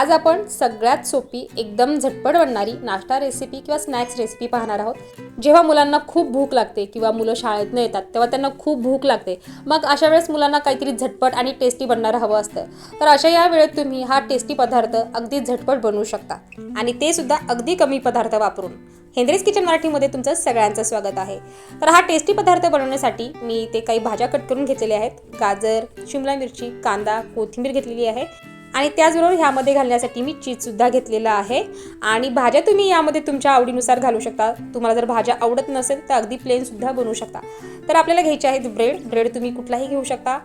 आज आपण सगळ्यात सोपी एकदम झटपट बनणारी नाश्ता रेसिपी किंवा स्नॅक्स रेसिपी पाहणार आहोत. जेव्हा मुलांना खूप भूक लागते किंवा मुलं शाळेत न येतात तेव्हा त्यांना खूप भूक लागते. मग अशा वेळेस मुलांना काहीतरी झटपट आणि टेस्टी बनणारं हवं असतं. तर अशा या वेळेत तुम्ही हा टेस्टी पदार्थ अगदी झटपट बनवू शकता. आणि ते सुद्धा अगदी कमी पदार्थ वापरून. हेनरीज किचन मराठीमध्ये तुमचं सगळ्यांचं स्वागत आहे. तर हा टेस्टी पदार्थ बनवण्यासाठी मी ते काही भाज्या कट करून घेतलेल्या आहेत. गाजर शिमला मिरची कांदा कोथिंबीर घेतलेली आहे. आणि त्याचबरोबर ह्यामध्ये घालण्यासाठी मी चीजसुद्धा घेतलेलं आहे. आणि भाज्या तुम्ही यामध्ये तुमच्या आवडीनुसार घालू शकता. तुम्हाला जर भाज्या आवडत नसेल तर अगदी प्लेनसुद्धा बनवू शकता. तर आपल्याला घ्यायचे आहेत ब्रेड ब्रेड तुम्ही कुठलाही घेऊ शकता.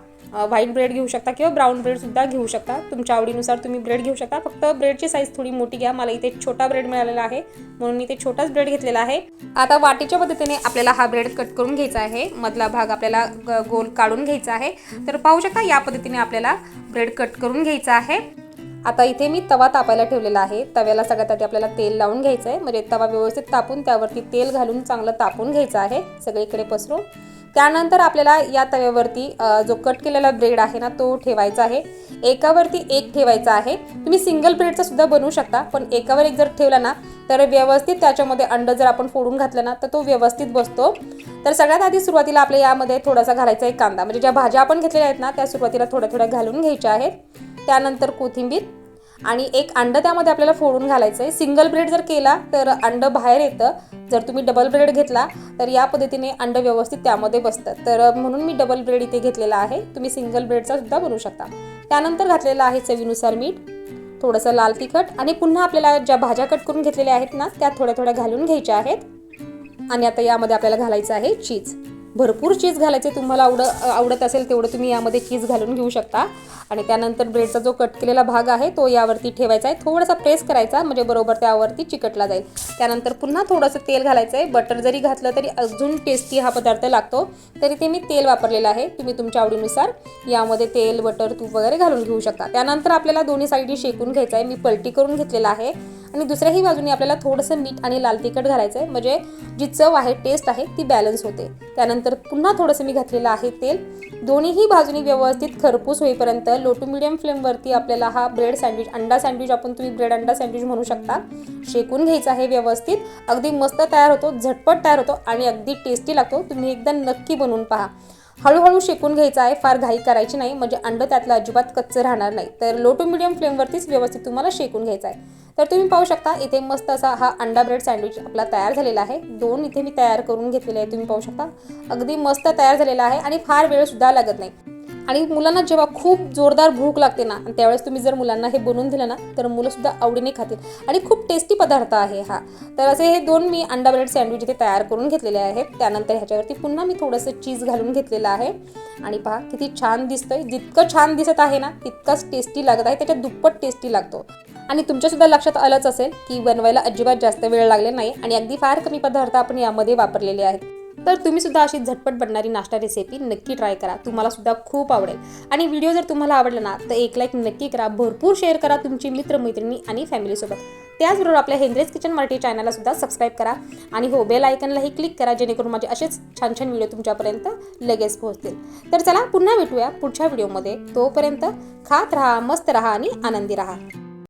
व्हाईट ब्रेड घेऊ शकता किंवा ब्राऊन ब्रेडसुद्धा घेऊ शकता. तुमच्या आवडीनुसार तुम्ही ब्रेड घेऊ शकता. फक्त ब्रेडची साईज थोडी मोठी घ्या. मला इथे छोटा ब्रेड मिळालेला आहे. म्हणून मी ते छोटाच ब्रेड घेतलेला आहे. आता वाटीच्या पद्धतीने आपल्याला हा ब्रेड कट करून घ्यायचा आहे. मधला भाग आपल्याला ग- गोल काढून घ्यायचा आहे. तर पाहू शकता या पद्धतीने आपल्याला ब्रेड कट करून घ्यायचा आहे. आता इथे मी तवा तापायला ठेवलेला आहे. तव्याला सगळ्यात आधी आपल्याला तेल लावून घ्यायचं आहे म्हणजे तवा व्यवस्थित तापून त्यावरती तेल घालून चांगलं तापून घ्यायचं आहे. सगळीकडे पसरून. त्यानंतर आपल्याला या तव्यावरती जो कट केलेला ब्रेड आहे ना तो ठेवायचा आहे. एकावरती एक ठेवायचा आहे. तुम्ही सिंगल ब्रेडचा सुद्धा बनवू शकता पण एकावर एक जर ठेवला ना तर व्यवस्थित त्याच्यामध्ये अंड जर आपण फोडून घातलं ना तर तो व्यवस्थित बसतो. तर सगळ्यात आधी सुरुवातीला आपल्या यामध्ये थोडासा घालायचा एक कांदा. म्हणजे ज्या भाज्या आपण घेतलेल्या आहेत ना त्या सुरुवातीला थोड्या थोड्या घालून घ्यायच्या आहेत. त्यानंतर कोथिंबीर आणि एक अंड त्यामध्ये आपल्याला फोडून घालायचं आहे सिंगल ब्रेड जर केला तर अंड बाहेर येतं. जर तुम्ही डबल ब्रेड घेतला तर या पद्धतीने अंड व्यवस्थित त्यामध्ये बसतं. तर म्हणून मी डबल ब्रेड इथे घेतलेला आहे. तुम्ही सिंगल ब्रेडचा सुद्धा बनवू शकता. त्यानंतर घातलेलं आहे चवीनुसार मीठ थोडंसं लाल तिखट आणि पुन्हा आपल्याला ज्या भाज्या कट करून घेतलेल्या आहेत ना त्या थोड्या थोड्या घालून घ्यायच्या आहेत. आणि आता यामध्ये आपल्याला घालायचं आहे चीज भरपूर चीज घालायचे तुम्हाला आवड आवडत असेल तेवढं तुम्ही यामध्ये चीज घालून घेऊ शकता. आणि त्यानंतर ब्रेडचा जो कट केलेला भाग आहे तो यावरती ठेवायचा आहे. थोडासा प्रेस करायचा म्हणजे बरोबर त्यावरती चिकटला जाईल. त्यानंतर पुन्हा थोडंसं तेल घालायचं आहे. बटर जरी घातलं तरी अजून टेस्टी हा पदार्थ लागतो. तरी ते मी तेल वापरलेलं आहे. तुम्ही तुमच्या आवडीनुसार यामध्ये तेल बटर तूप वगैरे घालून घेऊ शकता. त्यानंतर आपल्याला दोन्ही साईडी शेकून घ्यायचं आहे. मी पलटी करून घेतलेला आहे. आणि दुसऱ्याही बाजूने आपल्याला थोडंसं मीठ आणि लाल तिखट घालायचं आहे म्हणजे जी चव आहे टेस्ट आहे ती बॅलन्स होते. त्यानंतर पुन्हा थोडंसं मी घातलेलं आहे तेल. दोन्हीही बाजूनी व्यवस्थित खरपूस होईपर्यंत लो टू मिडियम फ्लेमवरती आपल्याला हा ब्रेड सँडविच अंडा सँडविच आपण तुम्ही ब्रेड अंडा सँडविच म्हणू शकता. शेकून घ्यायचा आहे व्यवस्थित. अगदी मस्त तयार होतो झटपट तयार होतो आणि अगदी टेस्टी लागतो. तुम्ही एकदा नक्की बनवून पहा. हळूहळू शेकून घ्यायचा आहे फार घाई करायची नाही म्हणजे अंडं त्यातलं अजिबात कच्चं राहणार नाही. तर लो टू मिडियम फ्लेमवरतीच व्यवस्थित तुम्हाला शेकून घ्यायचा आहे. तर तुम्ही पाहू शकता इथे मस्त असा हा अंडा ब्रेड सँडविच आपला तयार झालेला आहे. दोन इथे मी तयार करून घेतलेले आहे तुम्ही पाहू शकता. अगदी मस्त तयार झालेला आहे आणि फार वेळसुद्धा लागत नाही. आणि मुलांना जेव्हा खूप जोरदार भूक लागते ना आणि त्यावेळेस तुम्ही जर मुलांना हे बनवून दिलं ना तर मुलंसुद्धा आवडीने खातील. आणि खूप टेस्टी पदार्थ आहे हा. तर असे हे दोन मी अंडा ब्रेड सँडविच इथे तयार करून घेतलेले आहेत. त्यानंतर ह्याच्यावरती पुन्हा मी थोडंसं चीज घालून घेतलेलं आहे. आणि पहा किती छान दिसतंय. जितकं छान दिसत आहे ना तितकाच टेस्टी लागत आहे. त्याच्यात दुप्पट टेस्टी लागतो. आणि तुमच्यासुद्धा लक्षात आलंच असेल की बनवायला अजिबात जास्त वेळ लागले नाही. आणि अगदी फार कमी पदार्थ आपण यामध्ये वापरलेले आहेत. तर तुम्ही सुद्धा अशी झटपट बनणारी नाश्ता रेसिपी नक्की ट्राय करा. तुम्हाला सुद्धा खूप आवडेल. आणि व्हिडिओ जर तुम्हाला आवडला ना तर एक लाईक नक्की करा. भरपूर शेअर करा तुमची मित्रमैत्रिणी आणि फॅमिलीसोबत त्याचबरोबर आपल्या हेंद्रेज किचन मराठी चॅनलला सुद्धा सबस्क्राईब करा. आणि हो बेल आयकनलाही क्लिक करा जेणेकरून माझे असेच छान छान व्हिडिओ तुमच्यापर्यंत लगेच पोहोचतील. तर चला पुन्हा भेटूया पुढच्या व्हिडिओमध्ये तोपर्यंत खात राहा मस्त राहा आणि आनंदी राहा.